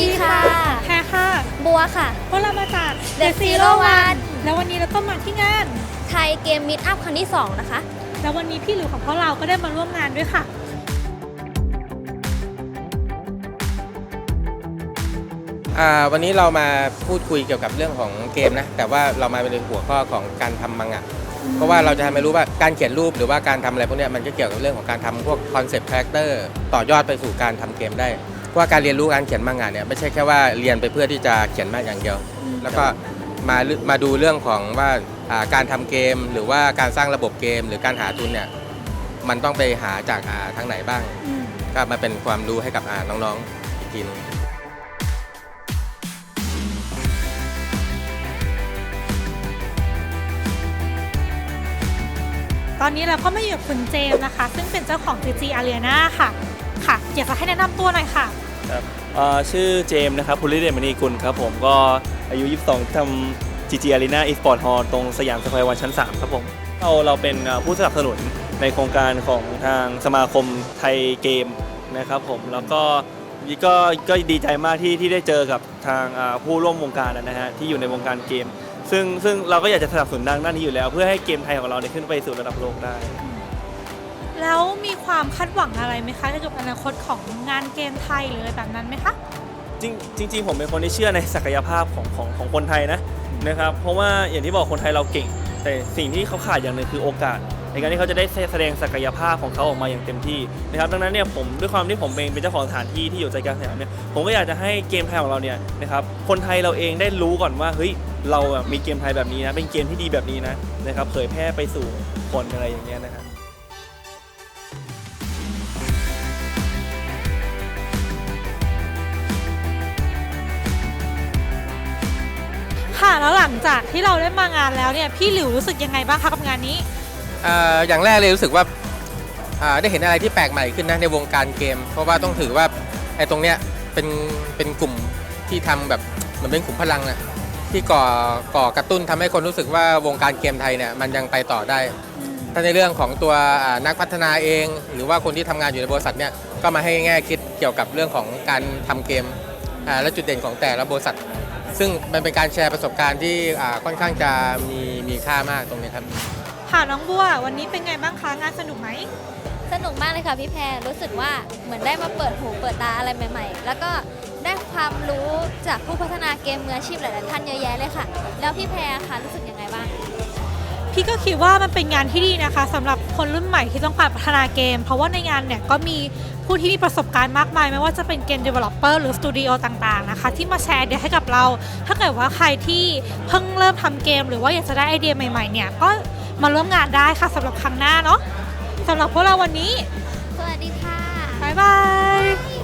ดีค่ะ แพรค่ะ บัวค่ะ พวกเรามาจาก The Zero One แล้ววันนี้เราก็มาที่งาน ไทยเกมมิตอัพครั้งที่ 2 นะคะ แล้ววันนี้พี่หลิวของพวกเราก็ได้มาร่วมงานด้วยค่ะ อ่าวันนี้เรามาพูดคุยเกี่ยวกับเรื่องของเกมนะ แต่ว่าเรามาเป็นหัวข้อของการทำมังงะ เพราะว่าเราจะทำให้รู้ว่าการเขียนรูปหรือว่าการทำอะไรพวกเนี้ยมันก็เกี่ยวกับเรื่องของการทำพวกคอนเซปต์คาแรคเตอร์ต่อยอดไปสู่การทำเกมได้เพราะ ว่าการเรียนรู้การเขียนมังงะเนี่ยไม่ใช่แค่ว่าเรียนไปเพื่อที่จะเขียนมาอย่างเดียว แล้วก็มามาดูเรื่องของว่าอ่าการทำเกม หรือว่าการสร้างระบบเกม หรือการหาทุนเนี่ยมันต้องไปหาจากอ่าทางไหนบ้าง ก็มาเป็นความรู้ให้กับอ่าน้องๆอีกทีหนึงตอนนี้เราก็มาอยู่กับคุณเจมส์นะคะ ซึ่งเป็นเจ้าของ GG Arena ค่ะ ค่ะอยากจะให้แนะนำตัวหน่อยค่ะ ครับชื่อเจมส์นะครับภูริเดชมณีกุลครับผมก็อายุ 22ทำ GG Arena eSport Hall ตรงสยามสแควร์วันชั้น 3 ครับผม เราเราเป็นผู้สนับสนุนในโครงการของทางสมาคมไทยเกมนะครับผม แล้วก็ก็ก็ดีใจมากที่ที่ได้เจอกับทางผู้ร่วมวงการนะฮะที่อยู่ในวงการเกม ซึ่งซึ่งเราก็อยากจะสนับสนุนด้านนี้อยู่แล้ว เพื่อให้เกมไทยของเราเนี่ยขึ้นไปสู่ระดับโลกได้ แล้วมีความคาดหวังอะไรไหมคะเกี่ยวกับอนาคตของงานเกมไทยหรืออะไรแบบนั้นไหมคะ จริงจริง ๆ ผมเป็นคนที่เชื่อในศักยภาพของของของคนไทยนะนะครับ เพราะว่าอย่างที่บอกคนไทยเราเก่ง แต่สิ่งที่เขาขาดอย่างหนึ่งคือโอกาส ในการที่เขาจะได้แสดงศักยภาพของเขาออกมาอย่างเต็มที่นะครับ ดังนั้นเนี่ยผมด้วยความที่ผมเองเป็นเจ้าของสถานที่ที่อยู่ใจกลางสยามเนี่ยผมก็อยากจะให้เกมไทยของเราเนี่ยนะครับคนไทยเราเองได้รู้ก่อนว่าเฮ้ยเรามีเกมไทยแบบนี้นะเป็นเกมที่ดีแบบนี้นะนะครับเผยแพร่ไปสู่คนอะไรอย่างเงี้ยนะครับ ค่ะแล้วหลังจากที่เราได้มางานแล้วเนี่ยพี่หลิวรู้สึกยังไงบ้างคะกับงานนี้อ่าอย่างแรกเลยรู้สึกว่าอ่าได้เห็นอะไรที่แปลกใหม่ขึ้นนะในวงการเกม เพราะว่าต้องถือว่าไอ้ตรงเนี้ยเป็นเป็นกลุ่มที่ทำแบบเหมือนเป็นกลุ่มพลังนะที่ก่อก่อกระตุ้นทำให้คนรู้สึกว่าวงการเกมไทยเนี่ยมันยังไปต่อได้ถ้าในเรื่องของตัวอ่านักพัฒนาเอง หรือว่าคนที่ทำงานอยู่ในบริษัทเนี่ยก็มาให้แง่คิดเกี่ยวกับเรื่องของการทำเกมอ่าและจุดเด่นของแต่ละบริษัท ซึ่งมันเป็นการแชร์ประสบการณ์ที่อ่าค่อนข้างจะมีมีค่ามากตรงนี้ครับค่ะน้องบัว วันนี้เป็นไงบ้างคะงานสนุกไหมสนุกมากเลยค่ะพี่แพรรู้สึกว่าเหมือนได้มาเปิดหูเปิดตาอะไรใหม่ ๆ แล้วก็ได้ความรู้จากผู้พัฒนาเกมมืออาชีพหลายๆท่านเยอะแยะเลยค่ะ แล้วพี่แพรค่ะรู้สึกยังไงบ้าง พี่ก็คิดว่ามันเป็นงานที่ดีนะคะสำหรับคนรุ่นใหม่ที่ต้องการพัฒนาเกม เพราะว่าในงานเนี่ยก็มีผู้ที่มีประสบการณ์มากมาย ไม่ว่าจะเป็นเกม developer หรือสตูดิโอต่างๆนะคะ ที่มาแชร์ไอเดียให้กับเรา ถ้าเกิดว่าใครที่เพิ่งเริ่มทำเกม หรือว่าอยากจะได้ไอเดียใหม่ๆเนี่ยก็มาร่วมงานได้ค่ะสำหรับครั้งหน้าเนาะสำหรับพวกเราวันนี้ สวัสดีค่ะบ๊ายบาย